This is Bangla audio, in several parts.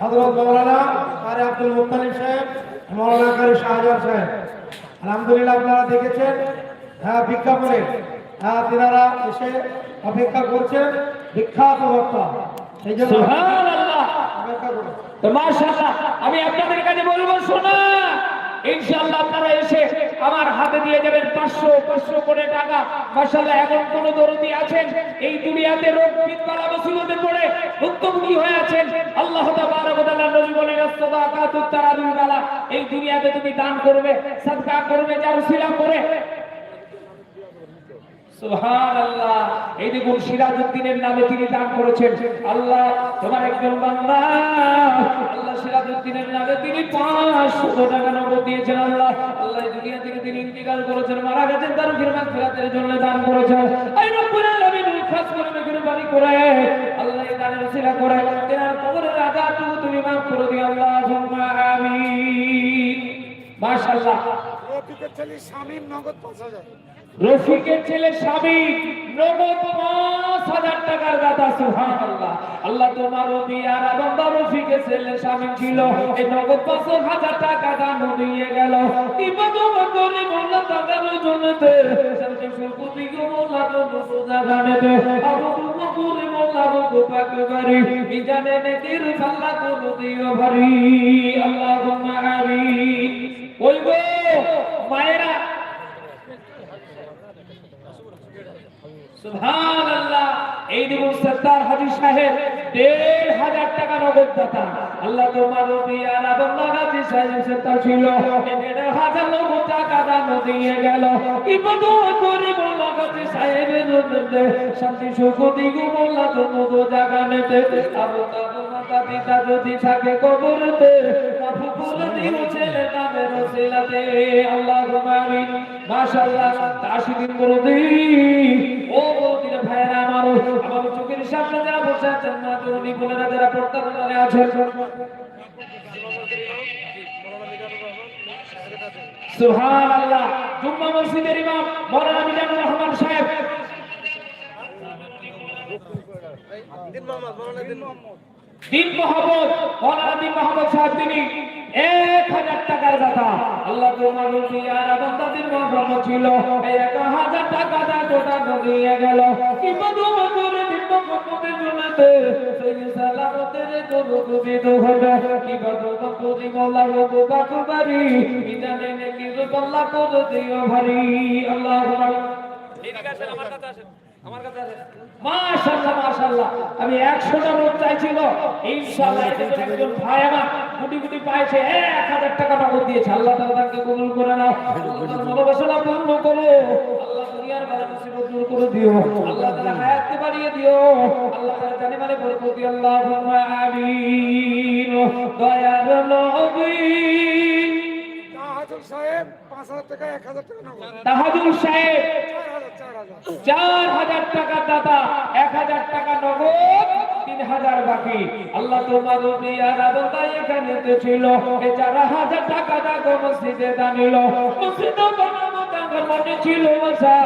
হজরত মৌলানা কারি আব্দুল মুক্তালিব সাহেব মৌলানা কারি শাহজাহান সাহেব। আলহামদুলিল্লাহ আপনারা দেখেছেন হ্যাঁ বিজ্ঞাপনে হ্যাঁ তিনারা এসে অপেক্ষা করছেন বিখ্যাত বক্তা। সেই জন্য আমি আপনাদের কাছে বলব শোনা। ইনশাআল্লাহ তারা এসে আমার হাতে দিয়ে যাবেন পাঁচশো পাঁচশো করে টাকা। মাসাল্লাহ এমন কোন দরদি আছেন? এই দুনিয়াতে রোগ বিদ্যালা মুসিবতে পড়ে, ভুক্তভোগী হয়ে আছেন? আল্লাহ নবী বলেন এই দুনিয়াতে তুমি দান করবে, সাদকা করবে, যার শিলা করে। এই দান করেছেন। আল্লাহ, তোমার একজন বান্দা। আল্লাহ সিরাজউদ্দিনের নামে তিনি 500 টাকা নগদ দিয়েছেন আল্লাহ। আল্লাহ দুনিয়া থেকে তিনি ইন্তিকাল করেছেন, মারা গেছেন তার ফিরমান ফিরাতের জন্য দান করেছেন। আই রব্বুল আলামিন খাস করে আল্লাহ করে। তেনার কবরের তুমি maaf করে দিও, আল্লাহুম্মা রফিকের ছেলে স্বামীর নগদ পাঁচ হাজার। রফিকের ছেলে স্বামী নগদ পাঁচ হাজার টাকার দাতা সুহান আল্লাহ আল্লাহ তোমার বিয়ার বাবা রফিকের ছেলে স্বামী ছিল। এই নগদ পাঁচ হাজার টাকা দান দিয়ে গেল। আল্লাহুম্মা আমিন ওই গো মায়েরা সুবহানাল্লাহ। এই দেখুন সত্তার হাজি সাহেব দেড় হাজার টাকা নগদ দাতা। আল্লাহ তোমার বিয়ার আবল্লা হাজি সাহেব সত্তার ছিল। দেড় হাজার নগদ টাকা দান দিয়ে গেল। কি বদু করে বললা হাজি সাহেবের জন্য শান্তি, সুখ, দিগু বললা তো নগদ জায়গা নেতে আবু তাবু মাতা, পিতা যদি থাকে কবরতে ও বলদিন ভাইরা আমার আমার চোখের সামনে যারা বসে আছেন না তরুণী বোনেরা যারা পর্দা বদলে আছেন সুবহানাল্লাহ, জুম্মা মসজিদের ইমাম মাওলানা মিজানুর রহমান সাহেব। দিন মোহাম্মদ মৌলানা দিন মোহাম্মদ সাহেব তিনি এক হাজার টাকার দাতা আল্লাহ তোমার রুজিয়ার বান্দাদের মহরম ছিল। এক হাজার টাকা দা গোটা দিয়ে গেল। কি বধু মধুর দিন মোহাম্মদের জন্যতে। সেই সালামতের গরু গুবিদ হবে কি বধু মধুরি মোল্লা রবু বাকুবারি বিজানে নেকি রুবাল্লা করে দিও ভারি। আল্লাহ এদিকে আসেন আমার মাশাআল্লাহ মাশাআল্লাহ। আমি 100টা নোট চাইছিল। ইনশাআল্লাহ এটা একজন ভাই আমার গুটি গুটি পাইছে 1000 টাকা নগদ দিয়েছে। আল্লাহ তাআলা তাকে কবুল করে নাও। ভালোবাসা পূর্ণ করো। আল্লাহ দুনিয়ার বালা মুসিবত দূর করে দিও। আল্লাহ তাআলা হায়াতকে বাড়িয়ে দিও। আল্লাহ তাআলা জানে মানে বরকত দিও আল্লাহুম্মা আমিন। দয়ার নবী। সাহেব। তাহাজুল সাহেব চার হাজার টাকা দাতা এক হাজার টাকা নগদ তিন হাজার বাকি। আল্লাহ তোমার এখানে ছিল। চার হাজার টাকা দাগো মসজিদে দানিল মসজিদ তার মনে ছিল আশা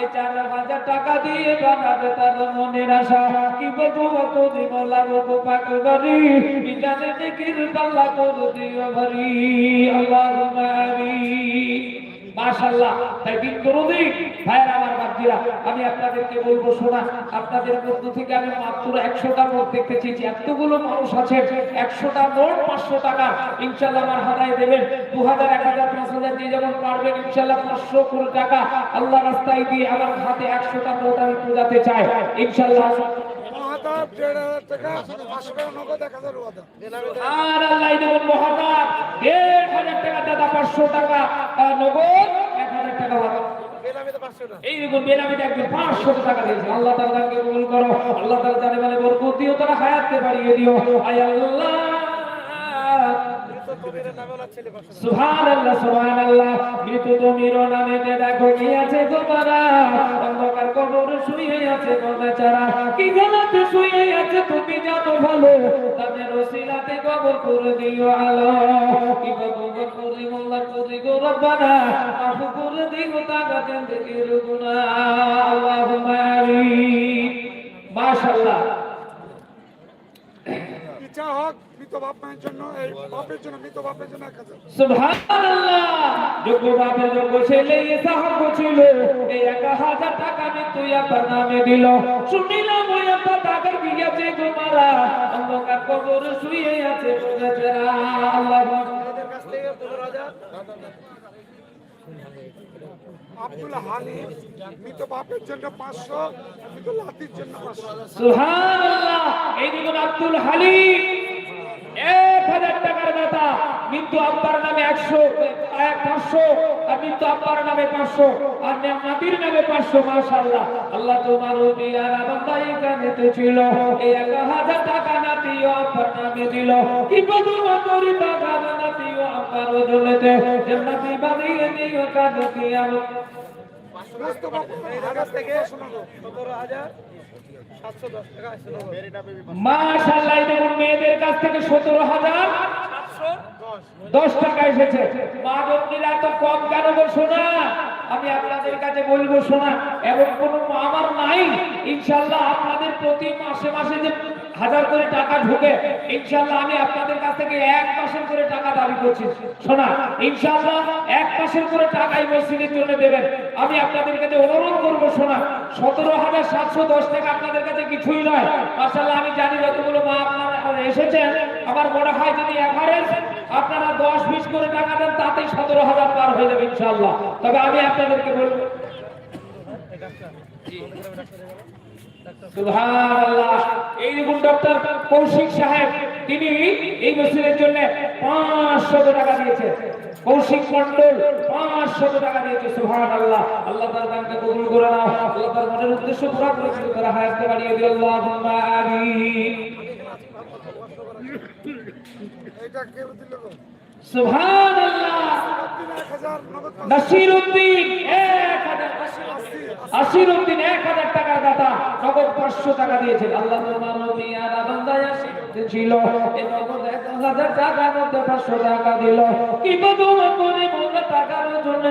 এই চার হাজার টাকা দিয়ে বানাবে তার মনের আশা। কি বলব কত মোলা গো পাক বাড়ি। বিজানে দেখির পাল্লা করে দিও ভরি আল্লাহ মাশাআল্লাহ, তাই দিন করুদি ভাইরা আমার আমি আপনাদেরকে বলব শোনা আপনাদের মধ্য থেকে আমি মাত্র একশোটা নোট দেখতে চেয়েছি। এতগুলো মানুষ আছে একশোটা নোট পাঁচশো টাকা ইনশাল্লাহ আমার হাতায় দেবেন। দু হাজার এক হাজার পাঁচ হাজার দিয়ে যেমন পারবেন ইনশাল্লাহ পাঁচশো কোটি টাকা আল্লাহ রাস্তায় দিয়ে আমার হাতে একশোটা নোট আমি পূজাতে চাই। ইনশাল্লাহ আর আল্লাহ দেবেন দেড় হাজার টাকা দাদা পাঁচশো টাকা নগদ এক হাজার টাকা। বাবা বেনামিতে একজন পাঁচশো টাকা দিয়েছে। আল্লাহ তাকে কবুল করো। আল্লাহ তালা জানে মানে বরকত দিও, তারা হায়াতকে বাড়িয়ে দিও। আয় আল্লাহ। দেখো কি আছে গোবারা অন্ধকার কবর শুয়ে আছে গো বেচারা কি জানো ভালো তাদের ওসিলাতে কবর করে দিও আলো। কি কবর করে মোল্লা করে গো রব্বানা মাফ করে দিও তাগা জিন্দেগির গুনাহ আল্লাহুম্মা আমিন। মাশাআল্লাহ। ইচ্ছা হোক মৃত বাপ জন্য এই বাপের জন্য মৃত বাপের জন্য সুবহানাল্লাহ। যোগ্য বাপের যোগ্য ছেলে ইসাহাব ছিল। এই এক হাজার টাকা আমি তুই আপনার নামে দিল। শুনিলাম ওই আপনার টাকার তোমারা অন্ধকার আব্দুল হালিম মৃত বাপের জন্য পাঁচশো মৃত লাতির জন্য পাঁচশো। এই দেখুন আব্দুল হালিম এক হাজার টাকার দাতা কিন্তু আব্বার নামে একশো, এক পাঁচশো। আর কিন্তু আব্বার নামে পাঁচশো আর নাতির নামে পাঁচশো মাশাল্লাহ আল্লাহ তোমার বিয়ার বান্দা এখানে ছিল। এই এক হাজার টাকা নাতি আব্বার নামে দিল। কি বদল করি টাকা নাতি আব্বার বদলেতে জান্নাতি বানিয়ে দিও কাজ কি আমার 500 টাকা থেকে 15000 মাশাল্লাহ দেখুন, মেয়েদের কাছ থেকে সতেরো হাজার দশ টাকা এসেছে। মা বন্ধীরা তো কম কেন গো শোনা আমি আপনাদের কাছে বলব শোনা এবং কোনো আমার নাই। ইনশাল্লাহ আপনাদের প্রতি মাসে মাসে যে হাজার করে টাকা ঢুকে ইনশাল্লাহ আমি আপনাদের কাছ থেকে এক মাসের করে টাকা দাবি করছি। শোনা ইনশাল্লাহ এক মাসের করে টাকা এই মসজিদের জন্য দেবেন। আমি আপনাদের কাছে অনুরোধ করব, শোনা, সতেরো হাজার সাতশো দশ টাকা আপনাদের কাছে কিছুই নয়। মাসাল্লাহ আমি জানি যতগুলো মা আপনারা এসেছেন, আমার মনে হয় যদি এভারেজ আপনারা দশ বিশ করে টাকা দেন তাতেই সতেরো হাজার পার হয়ে যাবে ইনশাল্লাহ তবে আমি আপনাদেরকে বলব সুবহানাল্লাহ। ডক্টর কৌশিক সাহেব তিনি এই মসজিদের জন্য পাঁচশত টাকা দিয়েছে। কৌশিক মন্ডল পাঁচশত টাকা দিয়েছে সুবহানাল্লাহ। আল্লাহ তার দানকে কবুল করে নাও। আল্লাহ তার মনের উদ্দেশ্য পুরো তারা হায়াতকে বাড়িয়ে আমিন। এটা কেউ এক হাজার এক হাজার টাকা দাতা নগদ পাঁচশো টাকা দিয়েছেন। আল্লাহ উদ্দিন ছিল। এই এক হাজার টাকার মধ্যে পাঁচশো টাকা দিল। কি বদুয়া করে মোল্লা টাকার জন্য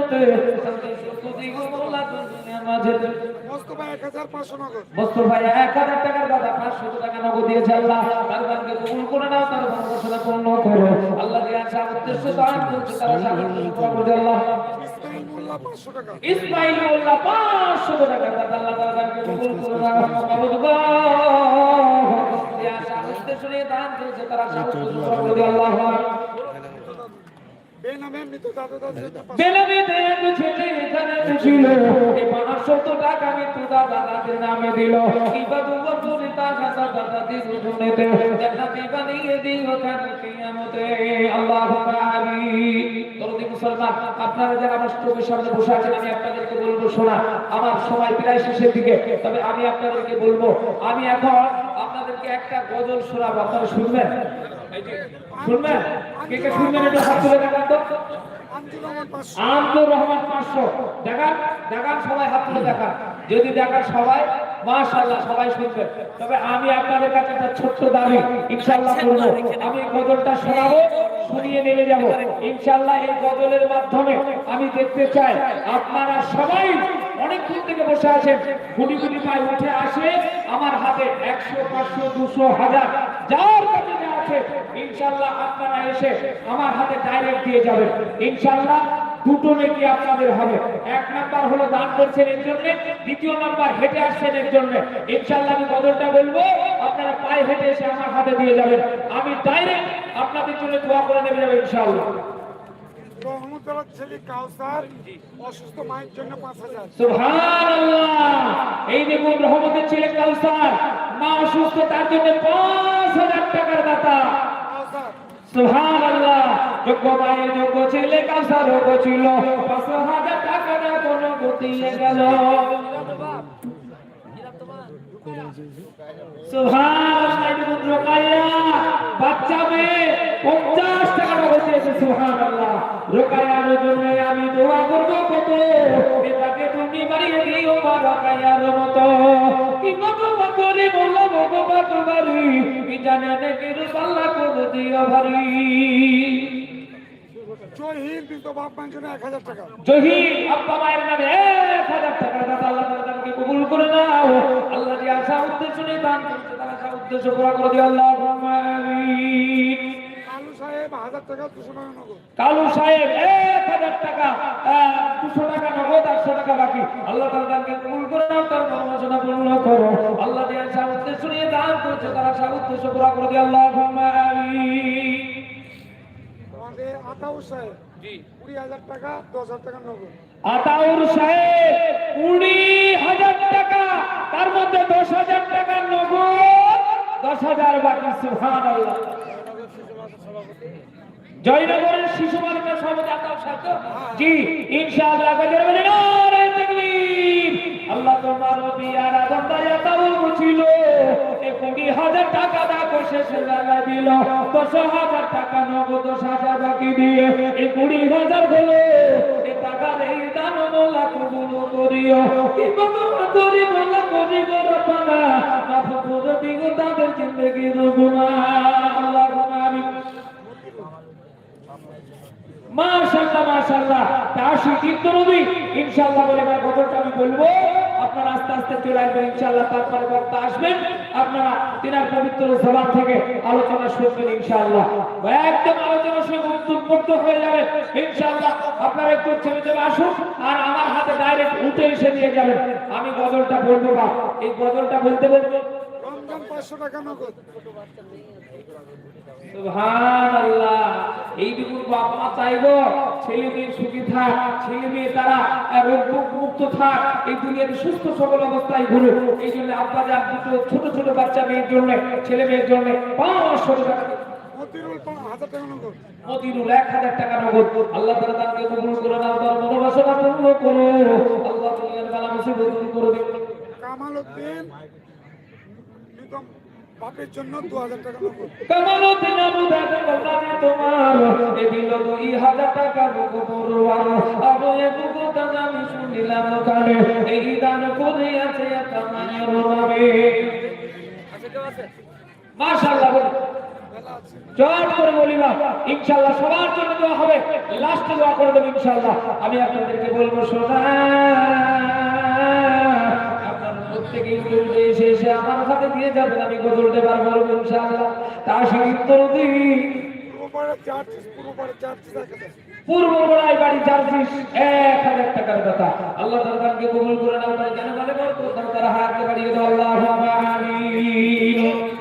আল্লাহ। ইসমাইল মোল্লা পাঁচশো টাকা। আল্লাহ কবুল করে উদ্দেশ্য নিয়ে দান করেছে তারা আপনারা যারা আমার সামনে বসে আছেন আমি আপনাদেরকে বলব শোনা আমার সময় প্রায় শেষের দিকে। তবে আমি আপনাদেরকে বলব আমি এখন আপনাদেরকে একটা গজল শোনাবো, আপনারা শুনবেন? শুনবেন? কে কে শুনবেন একটু হাত তুলে দেখান তো। রহমান পাঁচশো। দেখান দেখান, সবাই হাত তুলে দেখান। যদি দেখান সবাই, মাশাআল্লাহ, সবাই শুনবে তবে আমি আপনাদের কাছে একটা ছোট্ট দাবি, ইনশাআল্লাহ করব। আমি গজলটা শোনাবো, শুনিয়ে নেমে যাব। ইনশাআল্লাহ এই গজলের মাধ্যমে আমি দেখতে চাই, আপনারা সবাই অনেক দূর থেকে বসে আছেন গুটি গুটি পায়ে উঠে আসে। আমার হাতে একশো, পাঁচশো, দুশো, হাজার, যার কাছে আছে ইনশাআল্লাহ আপনারা এসে আমার হাতে ডাইরেক্ট দিয়ে যাবেন। ইনশাআল্লাহ দুটো নেকি আপনাদের হবে। এক নাম্বার হলো দান করছেন এর জন্য, দ্বিতীয় নাম্বার হেঁটে আসছেন এর জন্য। ইনশাল্লাহ আমি বদলটা বলব, আপনারা পায়ে হেঁটে এসে আমার হাতে দিয়ে যাবেন। আমি ডাইরেক্ট আপনাদের জন্য দোয়া করে নেমে যাব ইনশাআল্লাহ রহমতুল্লাহ ছেলে কাউসার অসুস্থ মায়ের জন্য পাঁচ হাজার। এই দেখুন রহমতের ছেলে কাউসার মা অসুস্থ তার জন্য পাঁচ হাজার টাকার দাতা কাউসার। সুবহানাল্লাহ। যোগ্য মায়ের যোগ্য ছেলে কাউসার যোগ্য ছিল পাঁচ হাজার টাকা না কোনো গতিয়ে গেল। দেখুন রোকাইয়া বাচ্চা মেয়ে পঞ্চাশ টাকা নগদ দিয়েছে সুবহানাল্লাহ। রোকাইয়ার জন্য আমি দোয়া করব কত এটাকে তুমি বাড়িয়ে দিও মা রোকাইয়ার মতো। কি বাবা করে বলল ভগবান বাড়ি কি জানে নাকি রূপাল্লা করে দিও ভারী। জহির মৃত বাপ জন্য এক হাজার টাকা। জহির আব্বা মায়ের নামে এক হাজার টাকা। দাদা আল্লাহ তাআলা কবুল করে নাও। আল্লাহ যে আশা উদ্দেশ্য নিয়ে দান করছে তার আশা উদ্দেশ্য পুরা করে দিও। আল্লাহ কালু সাহেব এক হাজার টাকা দুশো টাকা নগদ আটশো টাকা বাকি। আল্লাহ তার দানকে কবুল করে নাও তার মনোবাসনা পূর্ণ করো। আল্লাহ যে সামর্থ্য শুনিয়ে দান করেছে তারা সামর্থ্য পুরা করে দিয়ে আল্লাহ আতাউর সাহেব কুড়ি হাজার টাকা দশ হাজার টাকা নগদ। আতাউর সাহেব কুড়ি হাজার টাকা তার মধ্যে দশ হাজার টাকা নগদ দশ হাজার বাকি সুহান আল্লাহ জয়নগরের শিশু বালিকা সমাজ আতাউর সাহেব জি, ইনশাআল্লাহ, গজর বলে নারে তাকবীর। আল্লাহ তোমার বিয়ার আদমদাই আতাউর ছিল। এ কুড়ি হাজার টাকা দাও শেষে লাগা দিল। দশ হাজার টাকা, নগদ হাজার বাকি দিয়ে। এই কুড়ি হাজার হলো, এ টাকার এই দান মোলা কবুল করিও। করি মোলা করি গো রব্বানা মাফ করে দিও তাদের জিন্দেগির গুনাহ। মাশাআল্লাহ। মাশাআল্লাহ তাশি নবী ইনশাআল্লাহ বলে এবার গজলটা আমি বলব। আপনারা আস্তে আস্তে চলে আসবেন ইনশাআল্লাহ তারপরে বক্তা আসবেন। আপনারা তিনার পবিত্র জবান থেকে আলোচনা শুনবেন ইনশাআল্লাহ। একদম আলোচনা শুনে মুক্ত হয়ে যাবে ইনশাআল্লাহ। আপনারা একটু ছেড়ে দেবে আসুন। আর আমার হাতে ডাইরেক্ট উঠে এসে দিয়ে যাবেন। আমি গজলটা বলব না এই গজলটা বলতে বলতে রমজান পাঁচশো টাকা নগদ। সুবহানাল্লাহ মা চাইব। ছেলে মেয়ে সুখী থাক ছেলে মেয়ে তারা রোগ মুক্ত থাক। এই দুনিয়াতে সুস্থ সবল অবস্থায় ঘুরুক। এই জন্য আব্বা যান দুটো ছোট ছোট বাচ্চা মেয়ের জন্য ছেলে মেয়ের জন্য পাঁচশো টাকা মতিরুল এক হাজার টাকা নগদ। আল্লাহ তারা তাকে কবুল করে নাও তার মনোবাসনা পূর্ণ করো। আল্লাহ দুনিয়ার বেলা মুসিবত দূর করে কামাল উদ্দিন বাপের জন্য দু হাজার টাকা নগদ কামালো দিনা বুধাতে বলতে তোমার এ দিল দুই হাজার টাকা বুকু পড়ুয়ার আবো এ বুকু আমি শুনিলাম কানে এই দান করে আছে কামানের রবে মাশাআল্লাহ বলি। জোর করে বলি না ইনশাআল্লাহ সবার জন্য দোয়া হবে। লাস্টে দোয়া করে দেব ইনশাআল্লাহ। আমি আপনাদেরকে বলব শোনা এসে এসে আমার হাতে দিয়ে যাবেন আমি ইনশাআল্লাহ। তার পূর্ব গোড়ায় বাড়ি চার্জিস এক হাজার টাকার কথা। আল্লাহ দরকারকে কবুল করে নাও তারা করতো তারা হাত বাড়িয়ে দাও আল্লাহ আমিন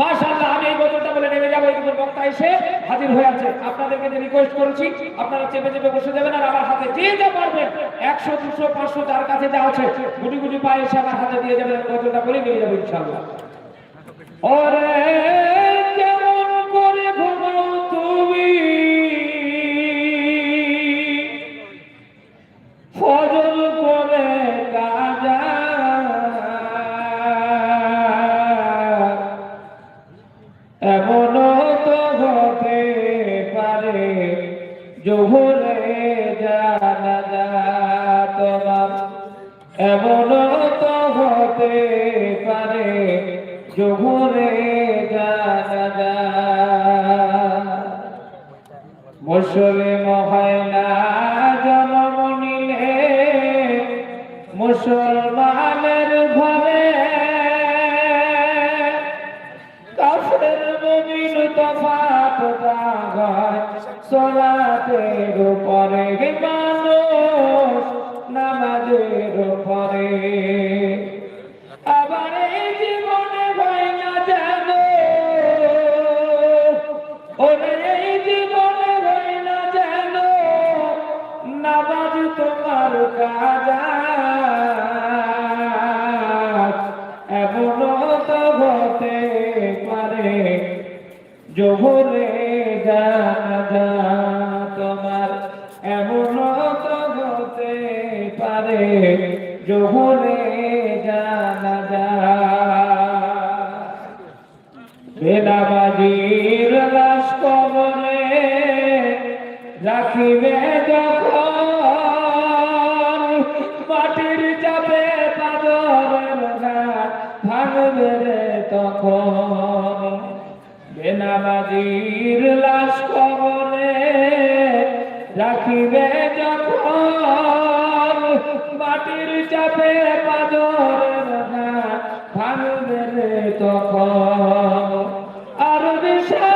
মাশাআল্লাহ, আমি এই গজলটা বলে নেমে যাব। এই বক্তা এসে হাজির হয়ে আছে। আপনাদেরকে যে রিকোয়েস্ট করেছি, আপনারা চেপে চেপে বসে দেবেন আর আমার হাতে যে যা পারবেন, একশো, দুশো, পাঁচশো যার কাছে যা আছে, গুটি গুটি পায়ে এসে আমার হাতে দিয়ে যাবেন। গজলটা বলে নিয়ে যাব ইনশাআল্লাহ। এমন তো হতে পারে, জোহরে জানা যা মুসলিম হয় না, জন্ম নিলে মুসলমানের ঘরে। কাফের মুমিন তফাত হয় সোলাতের উপরে মানুষ নামাজের উপরে। আবার এই জীবনে হয় না জানো ওরে এই জীবনে হয় না যেন নামাজ তোমার কাজা। এমন তো হতে পারে। জোহরে রাখিবে যখন মাটির চাপে পাদরের ঘাট ভাঙবে রে তখন। বেনামাজির লাশ কবরে রাখিবে যখন মাটি মাটির চাপে পাজরের হাত ভাঙবে রে তখন। আর বিষাক্ত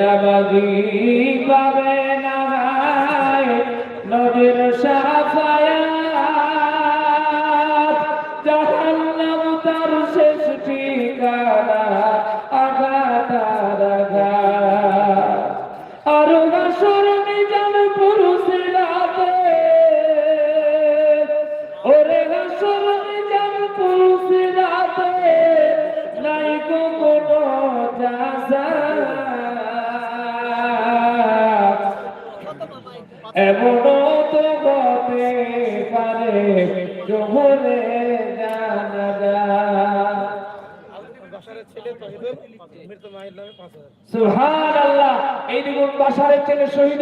বেনামাজি পাবে না নবীর সাফায়াত জাহান্নাম তার শেষ ঠিকানা দেখুন ছেলে শহীদ